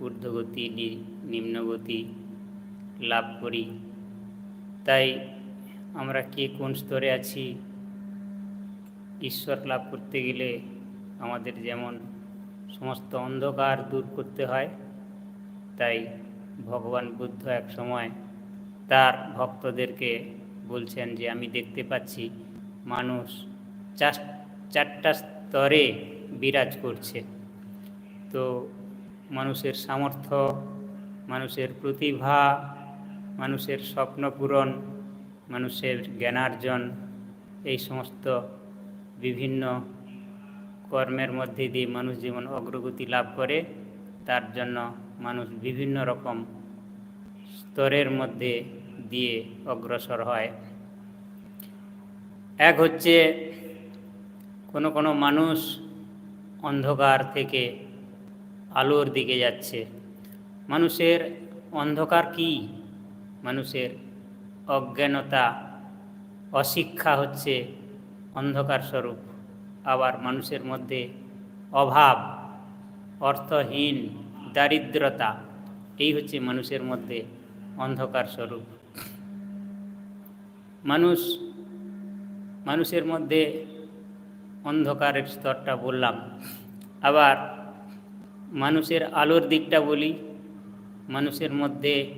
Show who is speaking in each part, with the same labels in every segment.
Speaker 1: ঊর্ধ্বগতি নিম্নগতি লাভ করি। তাই আমরা কে কোন স্তরে আছি? ঈশ্বর লাভ করতে গেলে আমাদের যেমন সমস্ত অন্ধকার দূর করতে হয়, তাই ভগবান বুদ্ধ এক সময় তার ভক্তদেরকে বলছেন যে, আমি দেখতে পাচ্ছি মানুষ চার চারটা স্তরে বিরাজ করছে। তো মানুষের সামর্থ্য, মানুষের প্রতিভা, মানুষের স্বপ্ন পূরণ, মানুষের জ্ঞানার্জন, এই সমস্ত বিভিন্ন কর্মের মধ্যে দিয়ে মানুষ যেমন অগ্রগতি লাভ করে। তার জন্য মানুষ বিভিন্ন রকম স্তরের মধ্যে দিয়ে অগ্রসর হয়। এক হচ্ছে কোনো কোনো মানুষ অন্ধকার থেকে আলোর দিকে যাচ্ছে। মানুষের অন্ধকার কি? মানুষের অজ্ঞানতা, অশিক্ষা হচ্ছে অন্ধকার স্বরূপ। আবার মানুষের মধ্যে অভাব, অর্থহীন, দারিদ্রতা, এই হচ্ছে মানুষের মধ্যে অন্ধকার স্বরূপ। মানুষ, মানুষের মধ্যে অন্ধকারের স্তরটা বললাম। আবার মানুষের আলোর দিকটা বলি, মানুষের মধ্যে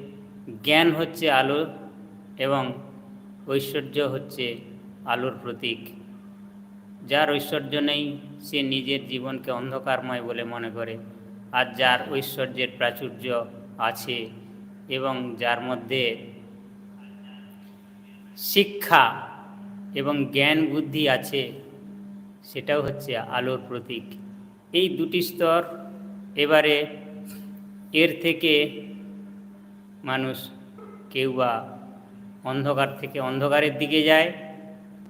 Speaker 1: জ্ঞান হচ্ছে আলো এবং ঐশ্বর্য হচ্ছে আলোর প্রতীক। যার ঐশ্বর্য নেই, সে নিজের জীবনকে অন্ধকারময় বলে মনে করে। আর যার ঐশ্বর্যের প্রাচুর্য আছে এবং যার মধ্যে শিক্ষা এবং জ্ঞান বুদ্ধি আছে, সেটাও হচ্ছে আলোর প্রতীক। এই দুটি স্তর এবারে এর থেকে মানুষ কেউ বা অন্ধকার থেকে অন্ধকারের দিকে যায়,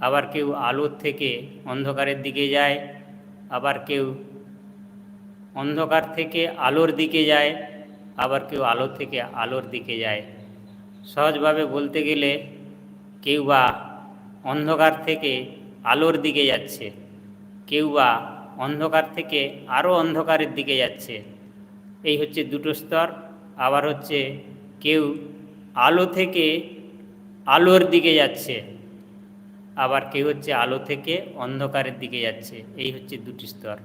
Speaker 1: আবার কেউ আলোর থেকে অন্ধকারের দিকে যায়, আবার কেউ অন্ধকার থেকে আলোর দিকে যায়, আবার কেউ আলো থেকে আলোর দিকে যায়। সহজভাবে বলতে গেলে কেউ বা অন্ধকার থেকে আলোর দিকে যাচ্ছে, কেউ বা অন্ধকার থেকে আরও অন্ধকারের দিকে যাচ্ছে। এই হচ্ছে দুটো স্তর, আবার হচ্ছে কেউ আলো থেকে আলোর দিকে যাচ্ছে, আবার কেউ হচ্ছে আলো থেকে অন্ধকারের দিকে যাচ্ছে। এই হচ্ছে দুটি স্তর,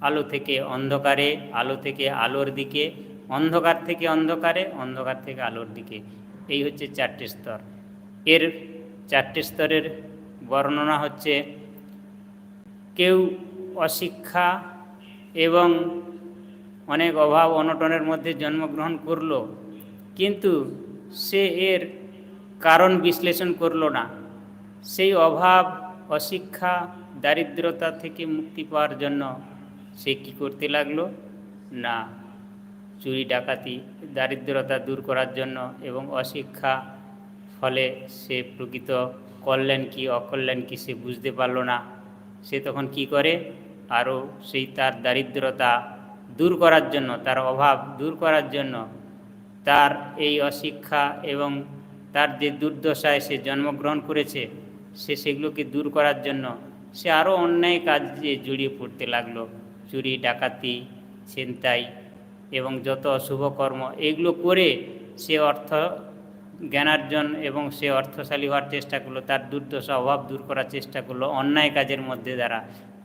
Speaker 1: আলো থেকে অন্ধকারে, আলো থেকে আলোর দিকে, অন্ধকার থেকে অন্ধকারে, অন্ধকার থেকে আলোর দিকে। এই হচ্ছে চারটে স্তর। এর চারটে স্তরের বর্ণনা হচ্ছে, কেউ অশিক্ষা এবং অনেক অভাব অনটনের মধ্যে জন্মগ্রহণ করল। কিন্তু সে এর কারণ বিশ্লেষণ করল না। সেই অভাব, অশিক্ষা, দারিদ্রতা থেকে মুক্তি পাওয়ার জন্য সে কি করতে লাগল? না। চুরি, ডাকাতি, দারিদ্রতা দূর করার জন্য এবং অশিক্ষা ফলে সে প্রকৃত কল্যাণ কি, অকল্যাণ কি সে বুঝতে পারল না। সে তখন কি করে? আরও সেই তার দারিদ্রতা দূর করার জন্য, তার অভাব দূর করার জন্য, তার এই অশিক্ষা এবং তার যে দুর্দশায় সে জন্মগ্রহণ করেছে, সে সেগুলোকে দূর করার জন্য সে আরও অন্যায় কাজে জড়িয়ে পড়তে লাগল। চুরি, ডাকাতি, ছিনতাই এবং যত অশুভ কর্ম, এগুলো করে সে অর্থ জ্ঞানার্জন এবং সে অর্থশালী হওয়ার চেষ্টা করল, তার দুর্দশা, অভাব দূর করার চেষ্টা করল, অন্যায় কাজের মধ্যে দ্বারা।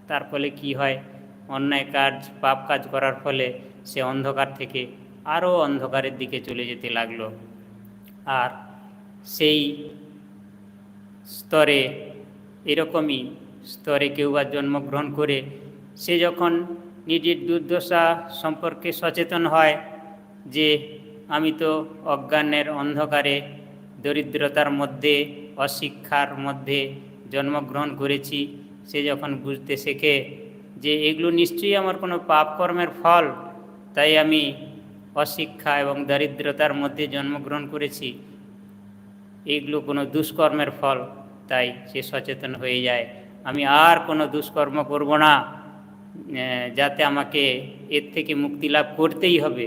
Speaker 1: তার ফলে কি হয়? অন্যায় কাজ, পাপ কাজ করার ফলে সে অন্ধকার থেকে আরও অন্ধকারের দিকে চলে যেতে লাগল। আর সেই স্তরে, এরকমই স্তরে কেউ বা জন্মগ্রহণ করে, সে যখন নিজের দুর্দশা সম্পর্কে সচেতন হয় যে আমি তো অজ্ঞানের অন্ধকারে, দরিদ্রতার মধ্যে, অশিক্ষার মধ্যে জন্মগ্রহণ করেছি সে যখন বুঝতে শেখে যে এগুলো নিশ্চয়ই আমার কোনো পাপ কর্মের ফল, তাই আমি অশিক্ষা এবং দারিদ্রতার মধ্যে জন্মগ্রহণ করেছি। এগুলো কোনো দুষ্কর্মের ফল, তাই সে সচেতন হয়ে যায়। আমি আর কোনো দুষ্কর্ম করব না যাতে আমাকে এর থেকে মুক্তি লাভ করতেই হবে।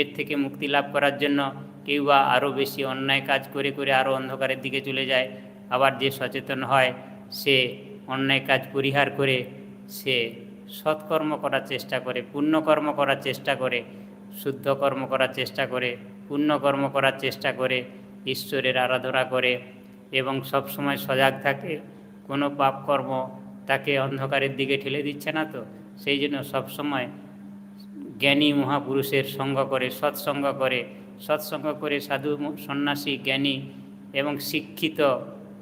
Speaker 1: এর থেকে মুক্তি লাভ করার জন্য কেউ বা আরও বেশি অন্যায় কাজ করে করে আরও অন্ধকারের দিকে চলে যায়। আবার যে সচেতন হয়, সে অন্যায় কাজ পরিহার করে সে সৎকর্ম করার চেষ্টা করে, পুণ্যকর্ম করার চেষ্টা করে শুদ্ধ কর্ম করার চেষ্টা করে, পুণ্যকর্ম করার চেষ্টা করে, ঈশ্বরের আরাধনা করে এবং সব সময় সজাগ থাকে। কোনো পাপ কর্ম তাকে অন্ধকারের দিকে ঠেলে দিচ্ছে না তো? সেই জন্য সবসময় জ্ঞানী মহাপুরুষের সঙ্গ করে, সৎসঙ্গ করে সৎসঙ্গ করে সাধু সন্ন্যাসী, জ্ঞানী এবং শিক্ষিত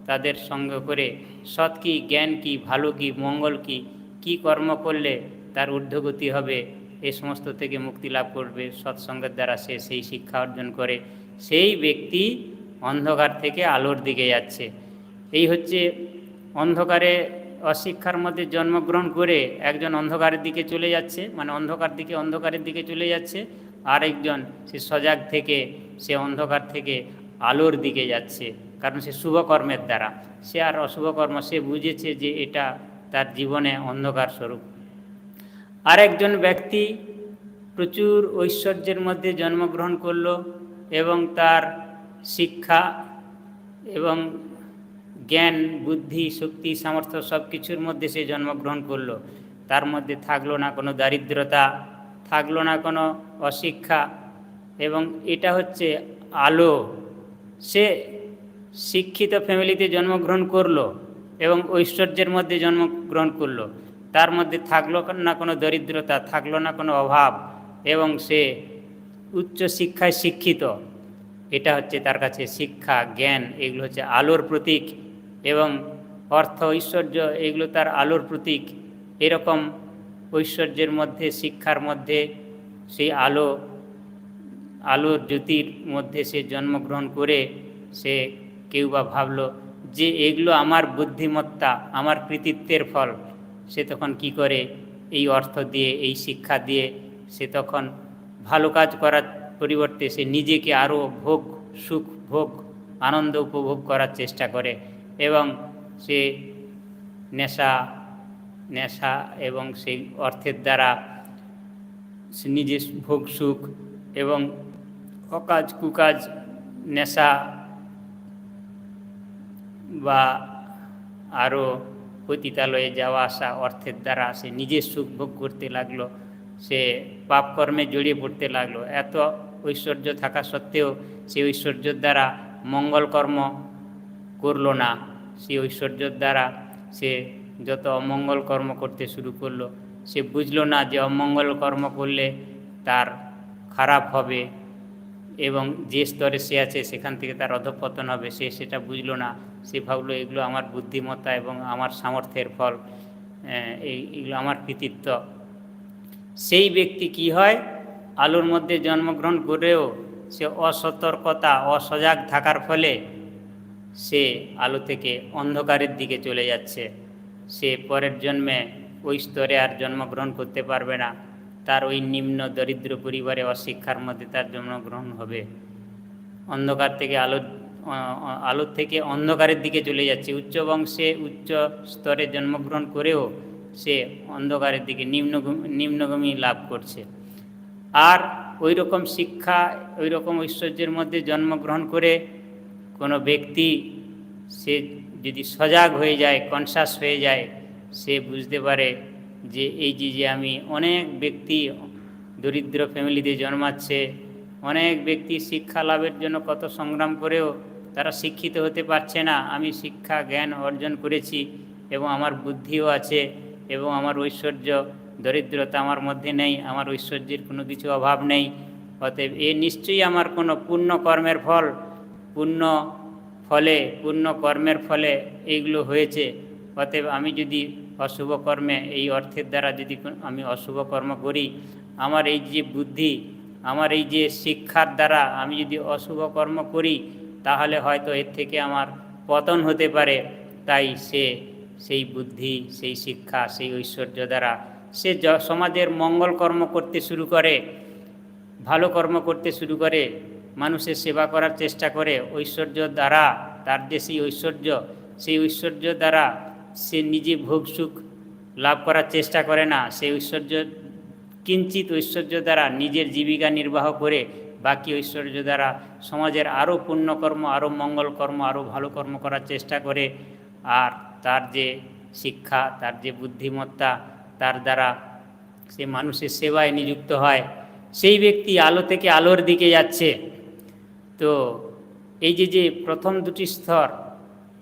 Speaker 1: তাদের সঙ্গ করে, সৎ কি, জ্ঞান কী, ভালো কী, মঙ্গল কি, কী কর্ম করলে তার ঊর্ধ্বগতি হবে? এই সমস্ত থেকে মুক্তি লাভ করবে। সৎসঙ্গের দ্বারা সে সেই শিক্ষা অর্জন করে। সেই ব্যক্তি অন্ধকার থেকে আলোর দিকে যাচ্ছে। এই হচ্ছে অন্ধকারে অশিক্ষার মধ্যে জন্মগ্রহণ করে একজন অন্ধকারের দিকে চলে যাচ্ছে মানে অন্ধকার দিকে অন্ধকারের দিকে চলে যাচ্ছে, আরেকজন সে সজাগ থেকে, সে অন্ধকার থেকে আলোর দিকে যাচ্ছে। কারণ সে শুভকর্মের দ্বারা। সে আর অশুভ কর্ম সে বুঝেছে যে এটা তার জীবনে অন্ধকার স্বরূপ। আরেকজন ব্যক্তি প্রচুর ঐশ্বর্যের মধ্যে জন্মগ্রহণ করল এবং তার শিক্ষা এবং জ্ঞান, বুদ্ধি, শক্তি, সামর্থ্য সব কিছুর মধ্যে সে জন্মগ্রহণ করল। তার মধ্যে থাকল না কোনো দারিদ্রতা, থাকল না কোনো অশিক্ষা এবং এটা হচ্ছে আলো। সে শিক্ষিত ফ্যামিলিতে জন্মগ্রহণ করল এবং ঐশ্বর্যের মধ্যে জন্মগ্রহণ করল। তার মধ্যে থাকল না কোনো দরিদ্রতা, থাকল না কোনো অভাব এবং সে উচ্চ শিক্ষায় শিক্ষিত। এটা হচ্ছে তার কাছে শিক্ষা, জ্ঞান, এগুলো হচ্ছে আলোর প্রতীক এবং অর্থ, ঐশ্বর্য, এগুলো তার আলোর প্রতীক। এরকম ঐশ্বর্যের মধ্যে, শিক্ষার মধ্যে সেই আলো, আলোর জ্যোতির মধ্যে সে জন্মগ্রহণ করে সে কেউ বা ভাবলো যে এগুলো আমার বুদ্ধিমত্তা, আমার কৃতিত্বের ফল। সে তখন কি করে? এই অর্থ দিয়ে, এই শিক্ষা দিয়ে সে তখন ভালো কাজ করার পরিবর্তে সে নিজেকে আরও ভোগ, সুখ, ভোগ, আনন্দ উপভোগ করার চেষ্টা করে এবং সে নেশা নেশা এবং সেই অর্থের দ্বারা সে নিজের ভোগ, সুখ এবং অকাজ কুকাজ নেশা বা আরও পতিতালয়ে যাওয়া আসা অর্থের দ্বারা সে নিজের সুখ ভোগ করতে লাগল, সে পাপকর্মে জড়িয়ে পড়তে লাগল। এত ঐশ্বর্য থাকা সত্ত্বেও সেই ঐশ্বর্যের দ্বারা মঙ্গলকর্ম করল না। সেই ঐশ্বর্যের দ্বারা সে যত অমঙ্গল কর্ম করতে শুরু করল, সে বুঝলো না যে অমঙ্গল কর্ম করলে তার খারাপ হবে। এবং যে স্তরে সে আছে, সেখান থেকে তার অধঃপতন হবে। সে সেটা বুঝলো না। সে ভাবলো, এগুলো আমার বুদ্ধিমত্তা এবং আমার সামর্থ্যের ফল এই, এগুলো আমার কৃতিত্ব। সেই ব্যক্তি কি হয়? আলোর মধ্যে জন্মগ্রহণ করেও সে অসতর্কতা, অসজাগ থাকার ফলে সে আলো থেকে অন্ধকারের দিকে চলে যাচ্ছে। সে পরের জন্মে ওই স্তরে আর জন্মগ্রহণ করতে পারবে না। তার ওই নিম্ন দরিদ্র পরিবারে অশিক্ষার মধ্যে তার জন্মগ্রহণ হবে। অন্ধকার থেকে আলো আলোর থেকে অন্ধকারের দিকে চলে যাচ্ছে। উচ্চ বংশে উচ্চ স্তরে জন্মগ্রহণ করেও সে অন্ধকারের দিকে নিম্ন নিম্নগামী লাভ করছে। আর ওই রকম শিক্ষা ওই রকম ঐশ্বর্যের মধ্যে জন্মগ্রহণ করে কোনো ব্যক্তি সে যদি সজাগ হয়ে যায়, কনসাস হয়ে যায়, সে বুঝতে পারে যে এই যে যে আমি অনেক ব্যক্তি দরিদ্র ফ্যামিলিতে জন্মাচ্ছে, অনেক ব্যক্তি শিক্ষা লাভের জন্য কত সংগ্রাম করেও তারা শিক্ষিত হতে পারছে না। আমি শিক্ষা, জ্ঞান অর্জন করেছি এবং আমার বুদ্ধিও আছে এবং আমার ঐশ্বর্য, দরিদ্রতা আমার মধ্যে নেই, আমার ঐশ্বর্যের কোনো কিছু অভাব নেই। অতএব এ নিশ্চয়ই আমার কোনো পূর্ণ কর্মের ফল পূর্ণ ফলে পূর্ণ কর্মের ফলে এইগুলো হয়েছে। অতএব আমি যদি অশুভ কর্মে এই অর্থের দ্বারা যদি আমি অশুভ কর্ম করি, আমার এই যে বুদ্ধি, আমার এই যে শিক্ষার দ্বারা আমি যদি অশুভ কর্ম করি, তাহলে হয়তো এর থেকে আমার পতন হতে পারে। তাই সে সেই বুদ্ধি, সেই শিক্ষা, সেই ঐশ্বর্য দ্বারা সে সমাজের মঙ্গল কর্ম করতে শুরু করে, ভালো কর্ম করতে শুরু করে, মানুষের সেবা করার চেষ্টা করে, ঐশ্বর্য দ্বারা, তার যে সেই ঐশ্বর্য সেই ঐশ্বর্য দ্বারা সে নিজে ভোগ সুখ লাভ করার চেষ্টা করে না। সে ঐশ্বর্য কিঞ্চিত ঐশ্বর্য দ্বারা নিজের জীবিকা নির্বাহ করে, বাকি ঐশ্বর্য দ্বারা সমাজের আরও পুণ্যকর্ম, আরও মঙ্গল কর্ম আরও ভালো কর্ম করার চেষ্টা করে। আর তার যে শিক্ষা, তার যে বুদ্ধিমত্তা, তার দ্বারা সে মানুষের সেবায় নিযুক্ত হয়। সেই ব্যক্তি আলো থেকে আলোর দিকে যাচ্ছে। তো এই যে যে প্রথম দুটি স্তর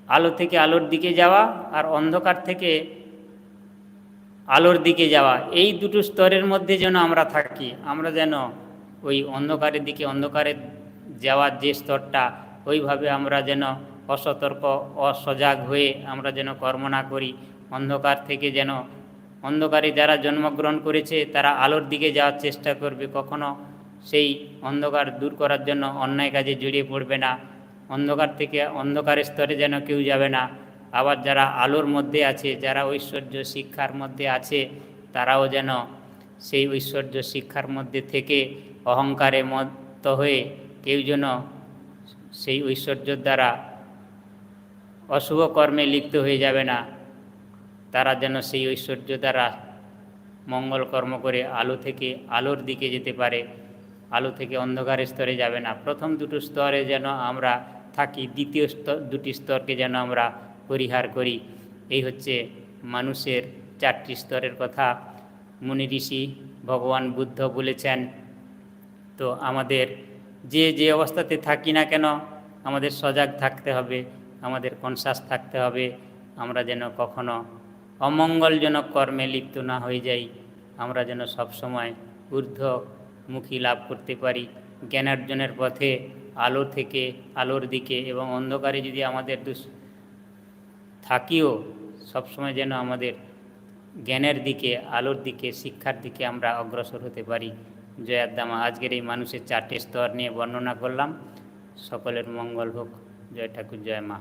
Speaker 1: আলো থেকে আলোর দিকে যাওয়া আর অন্ধকার থেকে আলোর দিকে যাওয়া, এই দুটো স্তরের মধ্যে যেন আমরা থাকি, আমরা যেন ওই অন্ধকারের দিকে, অন্ধকারে যাওয়ার যে স্তরটা, ওইভাবে আমরা যেন অসতর্ক, অসজাগ হয়ে আমরা যেন কর্ম না করি, অন্ধকার থেকে যেন, অন্ধকারে যারা জন্মগ্রহণ করেছে, তারা আলোর দিকে যাওয়ার চেষ্টা করবে, কখনো সেই অন্ধকার দূর করার জন্য অন্যায় কাজে জড়িয়ে পড়বে না। অন্ধকার থেকে অন্ধকারের স্তরে যেন কেউ যাবে না। আবার যারা আলোর মধ্যে আছে, যারা ঐশ্বর্য শিক্ষার মধ্যে আছে, তারাও যেন সেই ঐশ্বর্য শিক্ষার মধ্যে থেকে অহংকারে মত হয়ে কেউ যেন সেই ঐশ্বর্যের দ্বারা অশুভ কর্মে লিপ্ত হয়ে যাবে না। তারা যেন সেই ঐশ্বর্য দ্বারা মঙ্গল কর্ম করে আলো থেকে আলোর দিকে যেতে পারে। আলো থেকে অন্ধকারের স্তরে যাবে না। প্রথম দুটো স্তরে যেন আমরা থাকি, দ্বিতীয় স্তর দুটি স্তরকে যেন আমরা পরিহার করি। এই হচ্ছে মানুষের চারটি স্তরের কথা। মুনি ঋষি, ভগবান বুদ্ধ বলেছেন, তো আমাদের যে যে অবস্থাতে থাকি না কেন, আমাদের সজাগ থাকতে হবে, আমাদের কনসাস থাকতে হবে। আমরা যেন কখনো অমঙ্গলজনক কর্মে লিপ্ত না হয়ে যাই। আমরা যেন সবসময় ঊর্ধ্বমুখী লাভ করতে পারি। জ্ঞানার্জনের পথে আলো থেকে, আলোর দিকে এবং অন্ধকারে যদি আমাদের দুস থাকিও, সবসময় যেন আমাদের জ্ঞানের দিকে, আলোর দিকে, শিক্ষার দিকে আমরা অগ্রসর হতে পারি। জয়াদ্দামা, আজকের এই মানুষের চারটে স্তর নিয়ে বর্ণনা করলাম। সকলের মঙ্গল হোক। জয় ঠাকুর, জয় মা।